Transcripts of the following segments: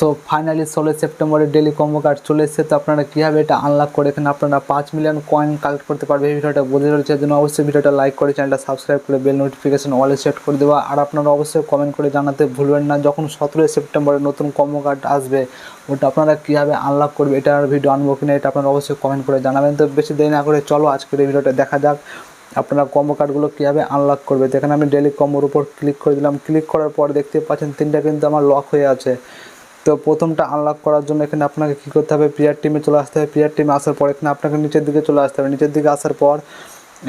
So finally ষোলোই সেপ্টেম্বরে daily combo card চলে এসেছে। তো আপনারা কীভাবে এটা আনলক করে এখানে আপনারা পাঁচ মিলিয়ন কয়েন কালেক্ট করতে পারবে এই ভিডিওটা বোঝা যাচ্ছে জন্য অবশ্যই ভিডিওটা লাইক করে চ্যানেলটা সাবস্ক্রাইব করে বেল নোটিফিকেশন অলে সেট করে দেওয়া। আর আপনারা অবশ্যই কমেন্ট করে জানাতে ভুলবেন না, যখন সতেরোই সেপ্টেম্বরে নতুন কম্বো কার্ড আসবে, ওটা আপনারা কীভাবে আনলক করবে এটার ভিডিও আনব কিনা এটা আপনারা অবশ্যই কমেন্ট করে জানাবেন। তো বেশি দেরি না করে চলো আজকের এই ভিডিওটা দেখা যাক, আপনারা কম্বো কার্ডগুলো কীভাবে আনলক করবে। তো এখানে আমি ডেলি কম্বোর উপর ক্লিক করে দিলাম। ক্লিক করার পর দেখতে পাচ্ছেন তিনটা কিন্তু আমার লক হয়ে আছে। তো প্রথমটা আনলক করার জন্য এখানে আপনাকে কী করতে হবে? প্লেয়ার টিমে চলে আসতে হবে। প্লেয়ার টিমে আসার পর এখানে আপনাকে নিচের দিকে চলে আসতে হবে। নিচের দিকে আসার পর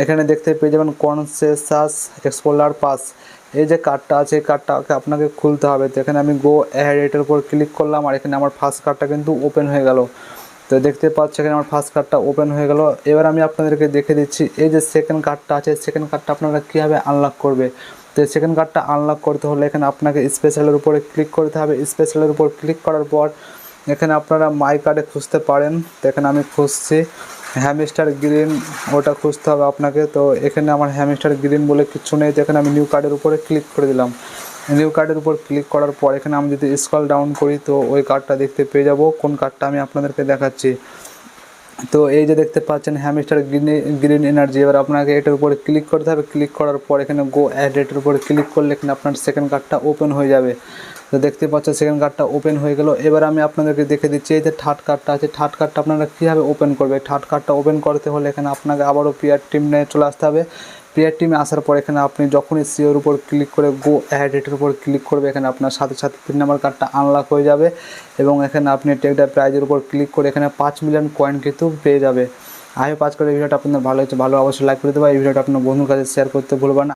এখানে দেখতে পেয়ে যাবেন কনসেসাস এক্সপোলার পাস এই যে কার্ডটা আছে, এই কার্ডটাকে আপনাকে খুলতে হবে। তো এখানে আমি গো অ্যাড এটার উপর ক্লিক করলাম আর এখানে আমার ফার্স্ট কার্ডটা কিন্তু ওপেন হয়ে গেল। তো দেখতে পাচ্ছি এখানে আমার ফার্স্ট কার্ডটা ওপেন হয়ে গেল। এবার আমি আপনাদেরকে দেখে দিচ্ছি, এই যে সেকেন্ড কার্ডটা আছে সেকেন্ড কার্ডটা আপনারা কীভাবে আনলক করবে? তো সেকেন্ড কার্ডটা আনলক করতে হলে এখানে আপনাকে স্পেশালের উপরে ক্লিক করতে হবে। স্পেশালের উপর ক্লিক করার পর এখানে আপনারা মাই কার্ডে খুঁজতে পারেন। তো এখানে আমি খুঁজছি হ্যামিস্টার গ্রিন ওটা খুঁজতে হবে আপনাকে। তো এখানে আমার হ্যামিস্টার গ্রিন বলে কিছু নেই। তো এখানে আমি নিউ কার্ডের উপরে ক্লিক করে দিলাম। নিউ কার্ডের উপর ক্লিক করার পর এখানে আমি যদি স্কল ডাউন করি, তো ওই কার্ডটা দেখতে পেয়ে যাব। কোন কার্ডটা আমি আপনাদেরকে দেখাচ্ছি? তো এই যে দেখতে পাচ্ছেন হ্যামিস্টার গ্রিন গ্রিন এনার্জি এবার আপনাকে এটার উপরে ক্লিক করতে হবে। ক্লিক করার পর এখানে গো অ্যাড এটার উপরে ক্লিক করলে এখানে আপনার সেকেন্ড কার্ডটা ওপেন হয়ে যাবে। তো দেখতে পাচ্ছেন সেকেন্ড কার্ডটা ওপেন হয়ে গেল। এবার আমি আপনাদেরকে দেখে দিচ্ছি, এই যে থার্ড কার্ডটা আছে থার্ড কার্ডটা আপনারা কীভাবে ওপেন করবে? থার্ড কার্ডটা ওপেন করতে হলে এখানে আপনাকে আবারও প্লেয়ার টিম নিয়ে চলে আসতে হবে। প্লেয়ার টিমে আসার পর এখানে আপনি যখনই সিওর উপর ক্লিক করে গো অ্যাড এটার উপর ক্লিক করবে, এখানে আপনার সাথে সাথে তিন নম্বর কার্ডটা আনলক হয়ে যাবে এবং এখানে আপনি টেকটা প্রাইজের উপর ক্লিক করে এখানে পাঁচ মিলিয়ন কয়েন কিন্তু পেয়ে যাবে। আই পাঁচ করে এই ভিডিওটা আপনাদের ভালো হয়েছে ভালো অবশ্যই লাইক করে দেবো এই ভিডিওটা আপনার বন্ধুর কাছে শেয়ার করতে ভুলবেন না।